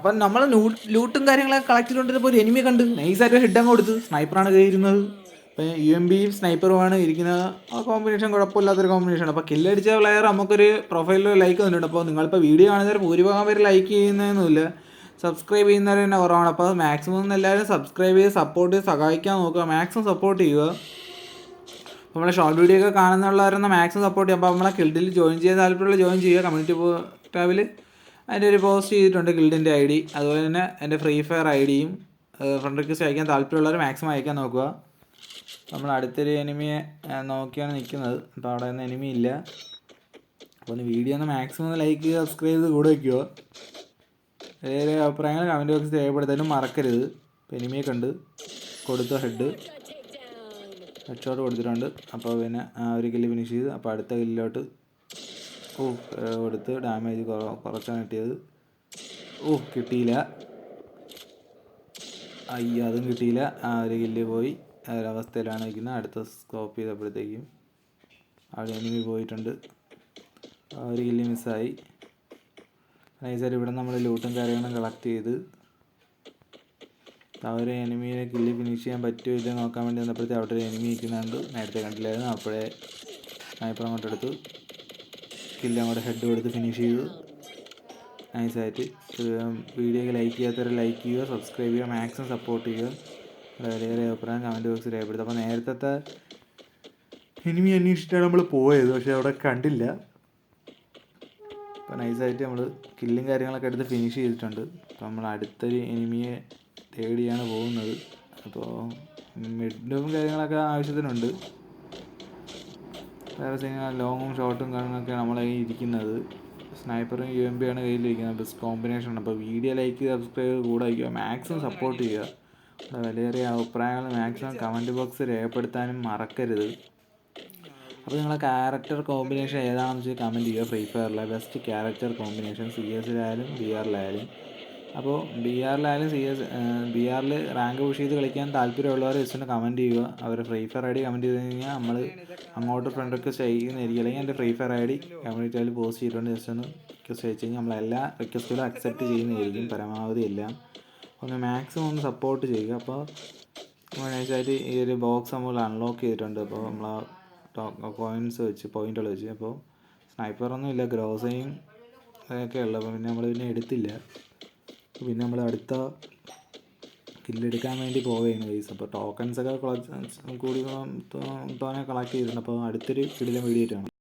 അപ്പം നമ്മൾ ലൂട്ടും കാര്യങ്ങളൊക്കെ കളക്ട് ചെയ്തുകൊണ്ടിരുന്നപ്പോൾ ഒരു എനിമി കണ്ട് നൈസായിട്ട് ഹെഡ് അങ്ങ് കൊടുത്ത്. സ്നൈപ്പറാണ് കയറുന്നത് അപ്പം യു എം ബിയും സ്നൈപ്പറുമാണ് ഇരിക്കുന്നത് ആ കോമ്പിനേഷൻ കുഴപ്പമില്ലാത്തൊരു കോമ്പിനേഷനാണ് അപ്പോൾ കില്ലടിച്ച പ്ലെയർ നമുക്കൊരു പ്രൊഫൈലിൽ ലൈക്ക് തന്നിട്ടുണ്ട്. അപ്പോൾ നിങ്ങളിപ്പോൾ വീഡിയോ കാണുന്നവർ ഭൂരിഭാഗം പേര് ലൈക്ക് ചെയ്യുന്നതൊന്നുമില്ല സബ്സ്ക്രൈബ് ചെയ്യുന്നവർ തന്നെ കുറവാണ്. അപ്പോൾ മാക്സിമം എല്ലാവരും സബ്സ്ക്രൈബ് ചെയ്ത് സപ്പോർട്ട് ചെയ്ത് സഹായിക്കാൻ നോക്കുക. മാക്സിമം സപ്പോർട്ട് ചെയ്യുക. നമ്മളെ ഷോർട്ട് വീഡിയോ ഒക്കെ കാണുന്നുള്ളവരെന്ന് മാക്സിമം സപ്പോർട്ട് ചെയ്യുക അപ്പോൾ നമ്മളെ കിൽഡിൽ ജോയിൻ ചെയ്യാൻ താല്പര്യമുള്ള ജോയിൻ ചെയ്യുക. കമ്മ്യൂണിറ്റി ടാബിൽ അതിന്റെ ഒരു പോസ്റ്റ് ചെയ്തിട്ടുണ്ട് ഗിൽഡിന്റെ ഐ ഡി അതുപോലെ തന്നെ എന്റെ ഫ്രീ ഫയർ ഐ ഡിയും ഫ്രണ്ട് റിക്വസ്റ്റ് അയക്കാൻ താല്പര്യമുള്ളവർ മാക്സിമം അയക്കാൻ നോക്കുക. നമ്മൾ അടുത്തൊരു എനിമിയെ നോക്കിയാണ് നിൽക്കുന്നത്. അപ്പോൾ അവിടെ ഒന്നും എനിമി ഇല്ല. അപ്പോൾ ഒന്ന് വീഡിയോ ഒന്ന് മാക്സിമം ലൈക്ക് സബ്സ്ക്രൈബ് ചെയ്ത് കൂടെ വയ്ക്കുക വേറെ അഭിപ്രായങ്ങൾ കമന്റ് ബോക്സിൽ രേഖപ്പെടുത്താനും മറക്കരുത്. അപ്പോൾ എനിമിയെ കണ്ട് കൊടുത്ത ഹെഡ് ഹെഡ് ഷോട്ട് കൊടുത്തിട്ടുണ്ട്. അപ്പോൾ പിന്നെ ആ ഒരു കില്ല് ഫിനിഷ് ചെയ്ത് അപ്പോൾ അടുത്ത കില്ലിലോട്ട് ഓ എടുത്ത് ഡാമേജ് കുറച്ചാണ് കിട്ടിയത്. ഓ കിട്ടിയില്ല. അയ്യ അതും കിട്ടിയില്ല. ആ ഒരു കില്ല് പോയി. ഒരവസ്ഥയിലാണ് വയ്ക്കുന്നത് അടുത്ത സ്കോപ്പ് ചെയ്തപ്പോഴത്തേക്കും അവിടെ എനിമി പോയിട്ടുണ്ട്. ആ ഒരു കില്ല് മിസ്സായി നൈസായിട്ട് ഇവിടെ നമ്മൾ ലൂട്ടും കാര്യങ്ങളും കളക്ട് ചെയ്ത് ആ ഒരു എനിമിയെ കില്ല് ഫിനിഷ് ചെയ്യാൻ പറ്റുമോ ഇല്ലെന്ന് നോക്കാൻ വേണ്ടി വന്നപ്പോഴത്തെ അവിടെ ഒരു എനിമി നിൽക്കുന്നുണ്ട്. നേരത്തെ കണ്ടില്ലായിരുന്നു. അപ്പോഴേ സ്നൈപ്പർ അങ്ങോട്ട് എടുത്തു നമ്മുടെ ഹെഡ് കൊടുത്ത് ഫിനിഷ് ചെയ്തു. നൈസായിട്ട് വീഡിയോക്ക് ലൈക്ക് ചെയ്യാത്തവരെ ലൈക്ക് ചെയ്യുക സബ്സ്ക്രൈബ് ചെയ്യുക മാക്സിമം സപ്പോർട്ട് ചെയ്യുക. വിലയേറെ അഭിപ്രായം കമന്റ് ബോക്സിൽ രേഖപ്പെടുത്തുക. അപ്പോൾ നേരത്തെ എനിമി അന്വേഷിച്ചിട്ടാണ് നമ്മൾ പോയത്. പക്ഷേ അവിടെ കണ്ടില്ല. അപ്പോൾ നൈസായിട്ട് നമ്മൾ കില്ലും കാര്യങ്ങളൊക്കെ എടുത്ത് ഫിനിഷ് ചെയ്തിട്ടുണ്ട്. അപ്പോൾ നമ്മൾ അടുത്തൊരു എനിമിയെ തേടിയാണ് പോകുന്നത്. അപ്പോൾ മിഡും കാര്യങ്ങളൊക്കെ ആവശ്യത്തിനുണ്ട്. വേറെ സിനിമ ലോങ്ങും ഷോർട്ടും കാര്യങ്ങളൊക്കെ നമ്മളെ കയ്യിൽ ഇരിക്കുന്നത്. സ്നൈപ്പറും യു എം ആണ് കയ്യിലിരിക്കുന്നത്. ബെസ്റ്റ് കോമ്പിനേഷൻ അപ്പോൾ വീഡിയോ ലൈക്ക് സബ്സ്ക്രൈബ് കൂടെ വയ്ക്കുക മാക്സിമം സപ്പോർട്ട് ചെയ്യുക. വലിയ വിലയേറിയ അഭിപ്രായങ്ങൾ മാക്സിമം കമന്റ് ബോക്സ് രേഖപ്പെടുത്താനും മറക്കരുത്. അപ്പോൾ നിങ്ങളെ ക്യാരക്ടർ കോമ്പിനേഷൻ ഏതാണെന്ന് വെച്ചാൽ കമന്റ് ചെയ്യുക. ഫ്രീ ഫയറിലെ ബെസ്റ്റ് ക്യാരക്ടർ കോമ്പിനേഷൻ സി എസിലായാലും ബി ആറിലായാലും അപ്പോൾ ബി ആറിലായാലും സി എസ് ബി ആറിൽ റാങ്ക് പുഷ് ചെയ്ത് കളിക്കാൻ താല്പര്യമുള്ളവർ ജസ്റ്റ് ഒന്ന് കമന്റ് ചെയ്യുക. അവർ free fire I D comment ചെയ്ത് കഴിഞ്ഞാൽ നമ്മൾ അങ്ങോട്ട് ഫ്രണ്ട് റിക്വസ്റ്റ് അയക്കുന്നതായിരിക്കും അല്ലെങ്കിൽ എന്റെ ഫ്രീ ഫയർ ഐ ഡി കമ്മ്യൂണിറ്റിയിൽ പോസ്റ്റ് ചെയ്തിട്ടുണ്ട് ജസ്റ്റ് ഒന്ന് റിക്വസ്റ്റ് അയച്ചു കഴിഞ്ഞാൽ നമ്മളെല്ലാ റിക്വസ്റ്റുകളും അക്സെപ്റ്റ് ചെയ്യുന്നതായിരിക്കും. പരമാവധി എല്ലാം. ഒന്ന് മാക്സിമം ഒന്ന് സപ്പോർട്ട് ചെയ്യുക. അപ്പോൾ നൈസായിട്ട് ഈ ഒരു ബോക്സ് നമ്മൾ അൺലോക്ക് ചെയ്തിട്ടുണ്ട്. അപ്പോൾ നമ്മൾ കോയിൻസ് വെച്ച് പോയിന്റുകൾ വെച്ച്. അപ്പോൾ സ്നൈപ്പറൊന്നും ഇല്ല ഗ്രോസയും അതൊക്കെ ഉള്ളു. അപ്പോൾ പിന്നെ നമ്മൾ പിന്നെ എടുത്തില്ല. പിന്നെ നമ്മൾ അടുത്ത കില്ലെടുക്കാൻ വേണ്ടി പോവുകയാണ് ഗൈസ് അപ്പോൾ ടോക്കൺസ് ഒക്കെ കളക്ട് കൂടി തോനെ കളക്ട് ചെയ്തിട്ടുണ്ട് അപ്പോൾ അടുത്തൊരു കിടിലം വീഡിയോ ആയിട്ടാണ്